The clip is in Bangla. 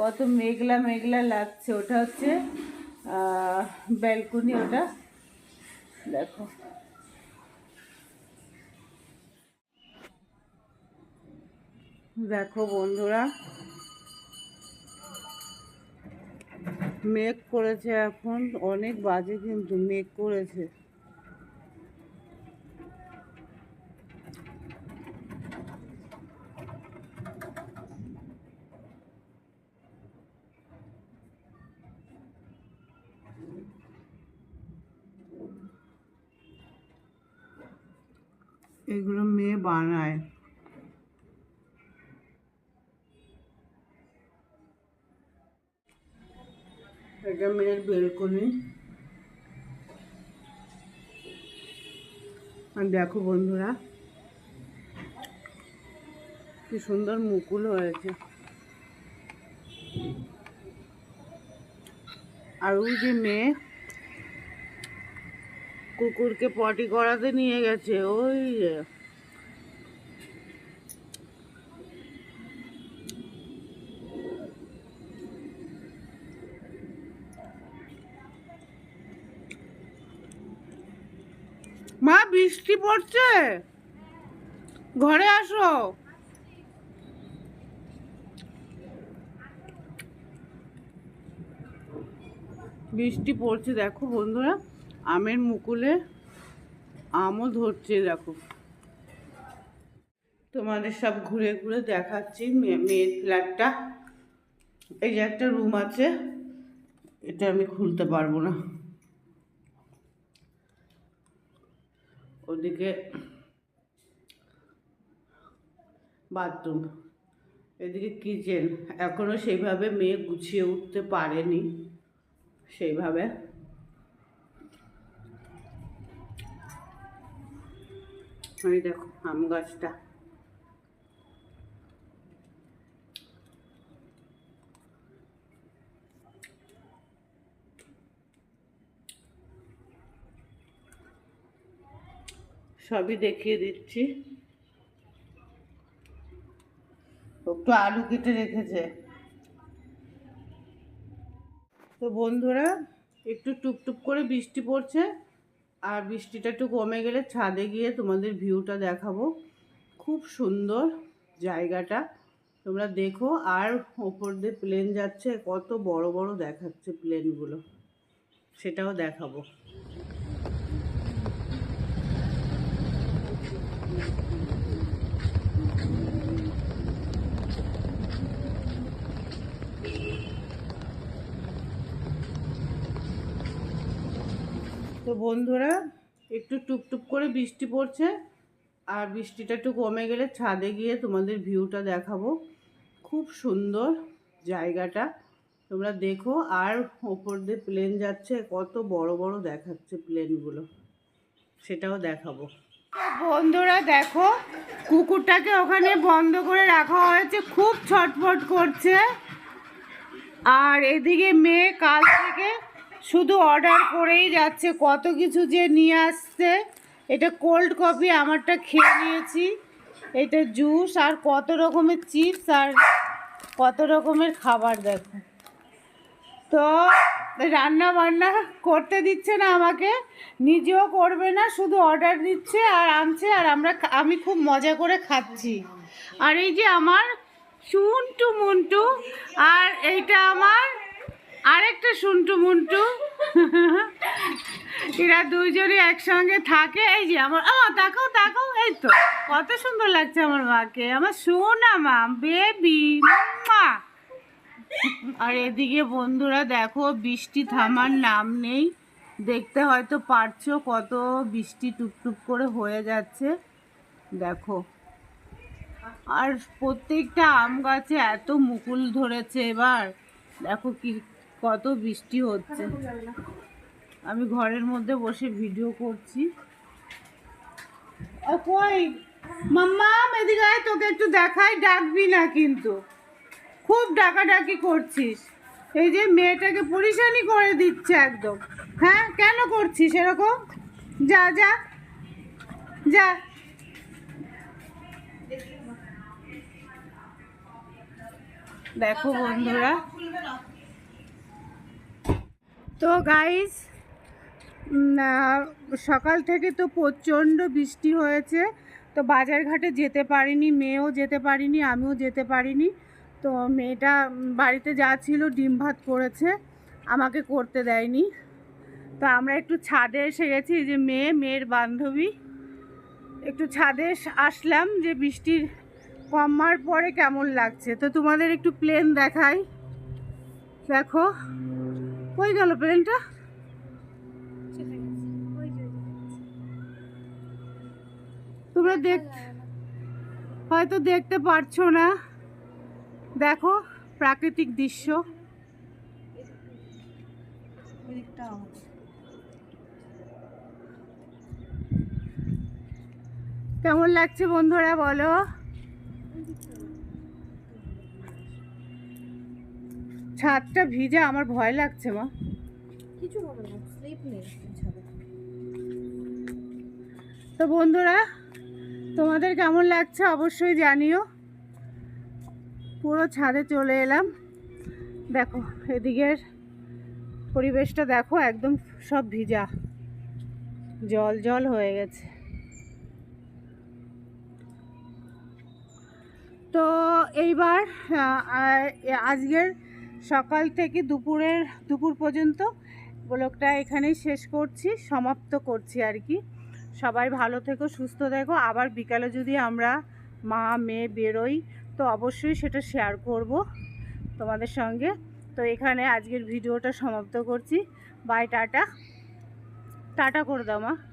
কত মেঘলা মেঘলা লাগছে। ওটা হচ্ছে ব্যালকনি ওটা। দেখো। দেখো বন্ধুরা, মেঘ করেছে এখন। অনেক বাজে কিন্তু মেঘ করেছে। এগুলো মেয়ে বানায়। এটা মেয়ের বেলকনি। আর দেখো বন্ধুরা, কি সুন্দর মুকুল হয়েছে। আর ওই যে মেয়ে কুকুরকে পটি করাতে নিয়ে গেছে, ওই মা, বৃষ্টি পড়ছে? ঘরে আসো। বৃষ্টি পড়ছে, দেখো বন্ধুরা। আমের মুকুলে আমও ধরছে, দেখো। তোমাদের সব ঘুরে ঘুরে দেখাচ্ছি মেয়ের ফ্ল্যাটটা এই যে একটা রুম আছে, এটা আমি খুলতে পারব না। ওদিকে বাথরুম এদিকে কিচেন এখনও সেইভাবে মেয়ে গুছিয়ে উঠতে পারেনি, সেইভাবে। এই দেখো, আম গাছটা। সবই দেখিয়ে দিচ্ছি। একটু আলু কেটে রেখেছে। তো বন্ধুরা, একটু টুপটুপ করে বৃষ্টি পড়ছে। আর বৃষ্টিটা একটু কমে গেলে ছাদে গিয়ে তোমাদের ভিউটা দেখাবো। খুব সুন্দর জায়গাটা। তোমরা দেখো, আর ওপর দিয়ে প্লেন যাচ্ছে, কত বড় বড় দেখাচ্ছে প্লেনগুলো সেটাও দেখাবো। তো বন্ধুরা, একটু টুপটুপ করে বৃষ্টি পড়ছে, আর বৃষ্টিটা একটু কমে গেলে ছাদে গিয়ে তোমাদের ভিউটা দেখাবো। খুব সুন্দর জায়গাটা। তোমরা দেখো, আর ওপর দিয়ে প্লেন যাচ্ছে, কত বড় বড় দেখাচ্ছে প্লেনগুলো সেটাও দেখাবো। বন্ধুরা, দেখো, কুকুরটাকে ওখানে বন্ধ করে রাখা হয়েছে, খুব ছটফট করছে। আর এদিকে মেয়ে কাল থেকে শুধু অর্ডার করেই যাচ্ছে, কত কিছু যে নিয়ে আসছে। এটা কোল্ড কফি আমারটা খেয়ে নিয়েছি। এটা জুস আর কত রকমের চিপস আর কত রকমের খাবার, দেখো। তো রান্না বান্না করতে দিচ্ছে না আমাকে, নিজেও করবে না, শুধু অর্ডার দিচ্ছে আর আনছে আর আমরা আমি খুব মজা করে খাচ্ছি। আর এই যে আমার সুন্টু মুন্টু আর এইটা আমার আরেকটা সুন্টু মুন্টু। এরা দুইজনই একসঙ্গে থাকে। এই যে আমার ও, তাকাও তাকাও, এই তো। কত সুন্দর লাগছে আমার মাকে। আমার সোনা মা, বেবি, মা। আর এদিকে বন্ধুরা, দেখো, বৃষ্টি থামার নাম নেই। দেখতে হয়তো পারছ কত বৃষ্টি টুপটুপ করে হয়ে যাচ্ছে। দেখো। আর প্রত্যেকটা আম গাছে এত মুকুল ধরেছে এবার। দেখো কি কত বৃষ্টি হচ্ছে। আমি ঘরের মধ্যে বসে ভিডিও করছি। কই? মাম্মা এদিকে তোকে একটু দেখাই, ডাকবি না কিন্তু। খুব ডাকাডাকি করছিস। এই যে মেয়েটাকে পরিশানি করে দিচ্ছে একদম। হ্যাঁ কেন করছিস এরকম? যা যা যা। দেখো বন্ধুরা তো গাইস সকাল থেকে তো প্রচণ্ড বৃষ্টি হয়েছে। তো বাজার ঘাটে যেতে পারিনি, মেয়েও যেতে পারিনি, আমিও যেতে পারিনি। তো মেয়েটা বাড়িতে যা ছিল ডিম ভাত করেছে, আমাকে করতে দেয়নি। তো আমরা একটু ছাদে এসে গেছি যে মেয়ে, মেয়ের বান্ধবী। একটু ছাদে আসলাম যে বৃষ্টির কমার পরে কেমন লাগছে। তো তোমাদের একটু প্লেন দেখাই। দেখো। কই গেল প্লেনটা? তোমরা দেখ হয়তো দেখতে পারছ না। দেখো প্রাকৃতিক দৃশ্য। কেমন লাগছে বন্ধুরা বলো? ছাদটা ভিজে আমার ভয় লাগছে মা। কিছু হবে না স্লিপ নেই তো বন্ধুরা তোমাদের কেমন লাগছে অবশ্যই জানিও। পুরো ছাদে চলে এলাম। দেখো এদিকের পরিবেশটা দেখো একদম সব ভিজা। জল জল হয়ে গেছে। তো এইবার আজকের সকাল থেকে দুপুরের, দুপুর পর্যন্ত ব্লগটা এখানেই শেষ করছি, সমাপ্ত করছি আর কি। সবাই ভালো থেকো, সুস্থ থেকো। আবার বিকালে যদি আমরা মা, মেয়ে বেরোই, তো অবশ্যই সেটা শেয়ার করব তোমাদের সঙ্গে। তো এখানে আজকের ভিডিওটা সমাপ্ত করছি। By tata. টাটা করে দাও মা।